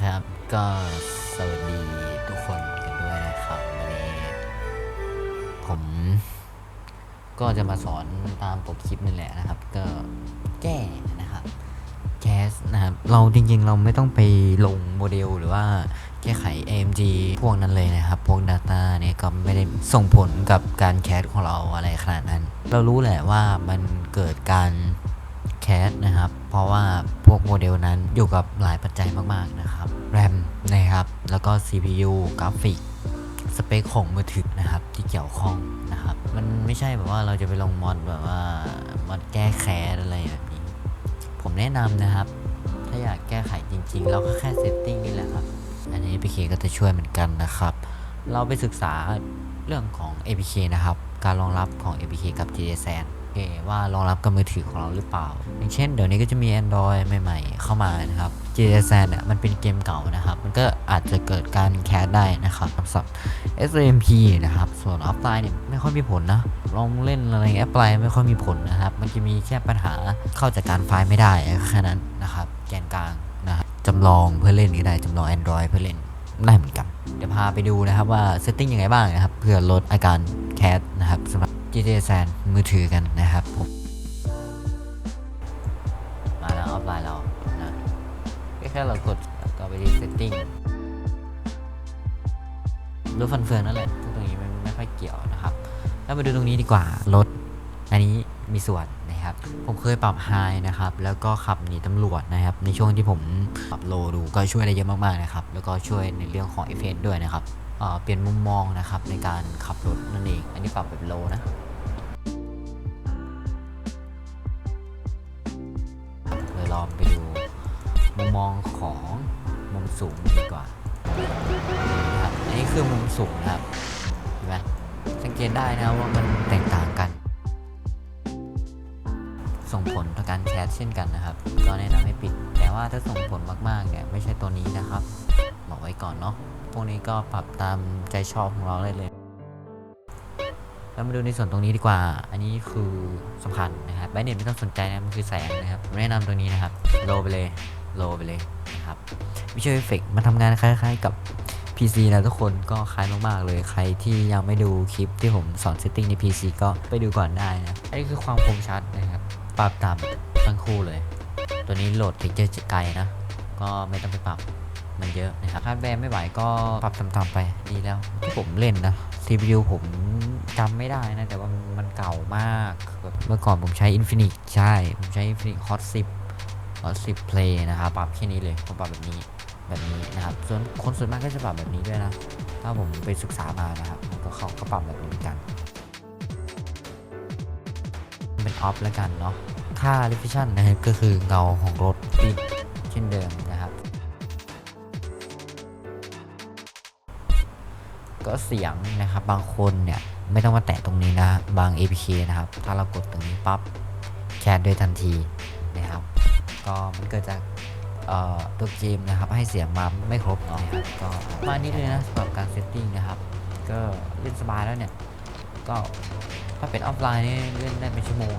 ครับก็สวัสดีทุกคนกันด้วยนะครับวันนี้ ผม ก็จะมาสอนตามปกคลิปนี่แหละนะครับ ก็แก้นะครับแคสนะครับ เราจริงๆ เราไม่ต้องไปลงโมเดลหรือว่าแก้ไข AMG พวกนั้นเลยนะครับ พวก Data เนี่ยก็ไม่ได้ส่งผลกับการแคสของเราอะไรขนาดนั้น เรารู้แหละว่ามันเกิดการแคสนะครับ ราะว่าพวกโมเดลนั้นอยู่กับหลายปัจจัยมากๆนะครับ RAM นะครับ แล้วก็ CPU กราฟิก สเปคของมือถือนะครับที่เกี่ยวข้องนะครับ มันไม่ใช่แบบว่าเราจะไปลงมอดแบบว่ามอดแก้แค้นอะไรแบบนี้ ผมแนะนำนะครับ ถ้าอยากแก้ไขจริงๆ เราก็แค่เซตติ้งนี่แหละครับ อันนี้ APK ก็จะช่วยเหมือนกันนะครับ เราไปศึกษาเรื่องของ APK นะครับ การรองรับของ APK กับ GSN โอเคว่ารองรับกับมือถือของเราหรือเปล่า อย่างเช่นเดี๋ยวนี้ก็จะมี Android ใหม่ๆ เข้ามานะครับ GSN เนี่ยมันเป็นเกมเก่านะครับ มันก็อาจจะเกิดการแคสได้นะครับสำหรับ SMP นะครับ ส่วนออฟไลน์เนี่ยไม่ค่อยมีผลนะ ลองเล่นอะไรแอปไลน์ไม่ค่อยมีผลนะครับ มันจะมีแค่ปัญหาเข้าจากการไฟล์ไม่ได้แค่นั้นนะครับ แกนกลางนะครับจำลองเพื่อเล่นก็ได้จำลอง Android เพื่อเล่นได้เหมือนกัน เดี๋ยวพาไปดูนะครับว่าเซตติ้งยังไงบ้างนะครับเพื่อลดอาการแคสนะครับสำหรับ GTA San มือถือกันนะครับผมมาแล้วออฟไลน์เรานะแค่เรากดแล้วก็ไปที่ setting รถฟันเฟืองนั่นแหละซึ่งตรงนี้ไม่ไม่ค่อยเกี่ยวนะครับ แล้วมาดูตรงนี้ดีกว่ารถอันนี้มีส่วนนะครับ ผมเคยปรับไฮนะครับ แล้วก็ขับหนีตำรวจนะครับ ในช่วงที่ผมปรับโลดูก็ช่วยได้เยอะมากๆนะครับ แล้วก็ช่วยในเรื่องของเอฟเฟกด้วยนะครับเเปลี่ยนมุมมองนะครับในการขับรถนั่นเอง อันนี้ปรับแบบโลนะ มุมมองของมุมสูงดีกว่าครับอันนี้คือมุมสูงนะครับเห็นไหมสังเกตได้นะว่ามันแตกต่างกัน ส่งผลต่อการแคสเช่นกันนะครับ ก็แนะนำให้ปิด แต่ว่าถ้าส่งผลมากๆเนี่ยไม่ใช่ตัวนี้นะครับบอกไว้ก่อนเนาะพวกนี้ก็ปรับตามใจชอบของเราเลยเลยแล้วมาดูในส่วนตรงนี้ดีกว่า อันนี้คือสำคัญนะครับไบนเน็ตไม่ต้องสนใจนะ มันคือแสงนะครับ แนะนำตรงนี้นะครับ โลไปเลย โลไปเลยนะครับวิชวลเอฟเฟกมันทำงานคล้ายๆกับ PC นะทุกคนก็คล้ายมากๆเลยใครที่ยังไม่ดูคลิปที่ผมสอนเซตติ้งใน PC ก็ไปดูก่อนได้นะ อันนี้คือความคมชัดนะครับ ปรับตามทั้งคู่เลย ตัวนี้โหลดเท็กเจอร์ไกลนะ ก็ไม่ต้องไปปรับมันเยอะนะครับฮาร์ดแวร์ไม่ไหวก็ปรับต่ำๆไปดีแล้ว ที่ผมเล่นนะ CPU ผมจำไม่ได้นะ แต่ว่ามันเก่ามากแบบเมื่อก่อนผมใช้ Infinix ใช่ ผมใช้ Infinix Hot 10 Hot 10 Play นะครับปรับแค่นี้เลยผมปรับแบบนี้แบบนี้นะครับ ส่วนคนส่วนมากก็จะปรับแบบนี้ด้วยนะ ถ้าผมไปศึกษามานะครับก็เขาก็ปรับแบบนี้เหมือนกัน เป็นออฟแล้วกันเนาะ ค่า reflection นะครับก็คือเงาของรถปิดเช่นเดิมนะครับ ก็เสียงนะครับบางคนเนี่ยไม่ต้องมาแตะตรงนี้นะ บาง APK นะครับ ถ้าเรากดตรงนี้ปั๊บแชทโดยทันทีนะครับ ก็มันเกิดจากตัวเกมนะครับให้เสียงมาไม่ครบนะครับก็มานิดเลยนะสำหรับการเซตติ้งนะครับ ก็เล่นสบายแล้วเนี่ย ก็ถ้าเป็นออฟไลน์นี่เล่นได้เป็นชั่วโมง